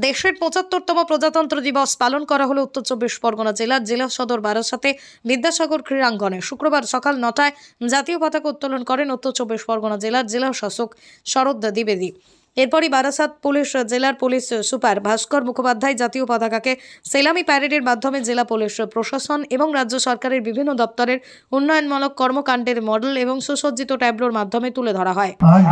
দেশের পঁচাত্তরতম প্রজাতন্ত্র দিবস পালন করা হলো উত্তর চব্বিশ পরগনা জেলার জেলা সদর বারাসাতে বিদ্যাসাগর ক্রীড়াঙ্গনে। শুক্রবার সকাল নটায় জাতীয় পতাকা উত্তোলন করেন উত্তর চব্বিশ পরগনা জেলার জেলা শাসক শরৎ দ্বিবেদী। এরপরই বারাসাত পুলিশ, জেলার পুলিশ সুপার ভাস্কর মুখোপাধ্যায় জাতীয় পতাকাকে সেলামি প্যারেডের মাধ্যমে জেলা পুলিশ প্রশাসন এবং রাজ্য সরকারের বিভিন্ন দপ্তরের উন্নয়নমূলক কর্মকাণ্ডের মডেল এবং সুসজ্জিত ট্যাবলোর মাধ্যমে তুলে ধরা হয়। আজ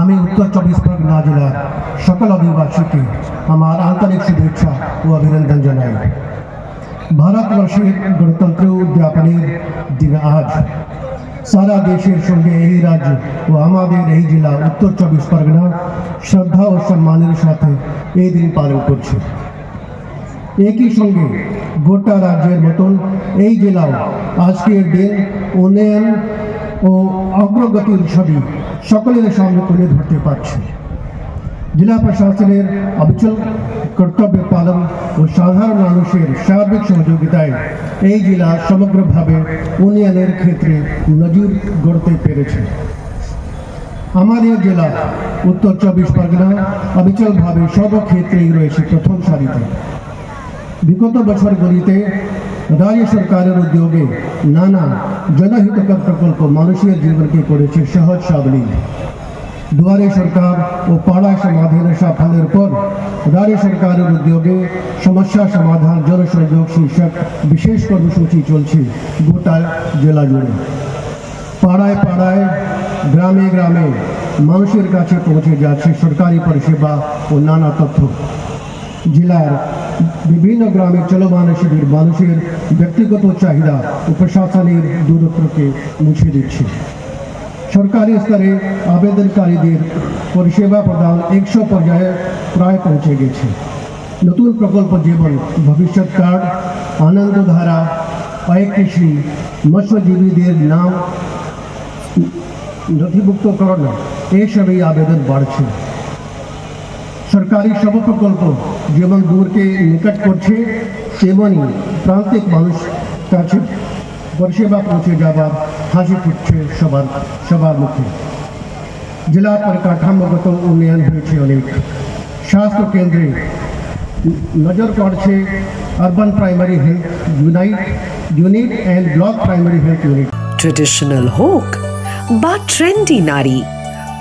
আমি উত্তর চব্বিশ পরগনা জেলার সকল অধিবাসীকে আমার আন্তরিক শুভেচ্ছা ও অভিনন্দন জানাই। ভারতবর্ষের গণতন্ত্র উদ্যাপনের দিন আজ। সারা দেশের সঙ্গে এই রাজ্য ও আমাদের এই জেলা উত্তর চব্বিশ পরগনা শ্রদ্ধা ও সম্মানের সাথে এই দিন পালন করছে। একই সঙ্গে গোটা রাজ্যের মতন এই জেলাও আজকের দিন উন্নয়ন ও অগ্রগতির ছবি সকলের সামনে তুলে ধরতে পারছে। জেলা প্রশাসনের অবিচল কর্তব্য পালন ও সাধারণ মানুষের সার্বিক সহযোগিতায় এই জেলা সমগ্রভাবে উন্নয়নের ক্ষেত্রে নজর গড়তে পেরেছে। আমাদের জেলা উত্তর চব্বিশ পরগনা অবিচলভাবে সর্বক্ষেত্রেই রয়েছে প্রথম সারিতে। বিগত বছরগুলিতে রাজ্য সরকারের উদ্যোগে নানা জনহিতকর প্রকল্প মানুষের জীবনকে করেছে সহজ সাবলীল দুয়ারে সরকার ও পাড়া সমাধানের সাফল্যের পর রাজ্য সরকারের উদ্যোগে সমস্যা সমাধান জনসংযোগ শীর্ষক বিশেষ কর্মসূচি চলছে গোটা জেলা জুড়ে পাড়ায় পাড়ায় গ্রামে গ্রামে মানুষের কাছে পৌঁছে যাচ্ছে সরকারি পরিষেবা ও নানা তথ্য জেলার বিভিন্ন গ্রামে চলমান শিবির মানুষের ব্যক্তিগত চাহিদা ও প্রশাসনের দূরত্বকে মুছে দিচ্ছে। সরকারি স্তরে আবেদনকারীদের পরিষেবা প্রদান একশো পর্যায়ে প্রায় পৌঁছে গেছে। নতুন প্রকল্প যেমন ভবিষ্যৎ কার্ড, আনন্দধারা, পায়ে মৎস্যজীবীদের নাম নথিভুক্তকরণ, এসবই আবেদন বাড়ছে। সরকারি সব প্রকল্প যেমন দূরকে নিকট করছে তেমনই প্রান্তিক মানুষ কাছে পরিষেবা পৌঁছে যাবার হাসি ফুটছে সবার সবার মুখে জেলা পরিকাঠামোগত উন্নয়ন হয়েছে অনেক স্বাস্থ্য কেন্দ্রে নজর পড়ছে urban primary health unite unit and block primary health unit traditional হোক বা ট্রেন্ডি নারী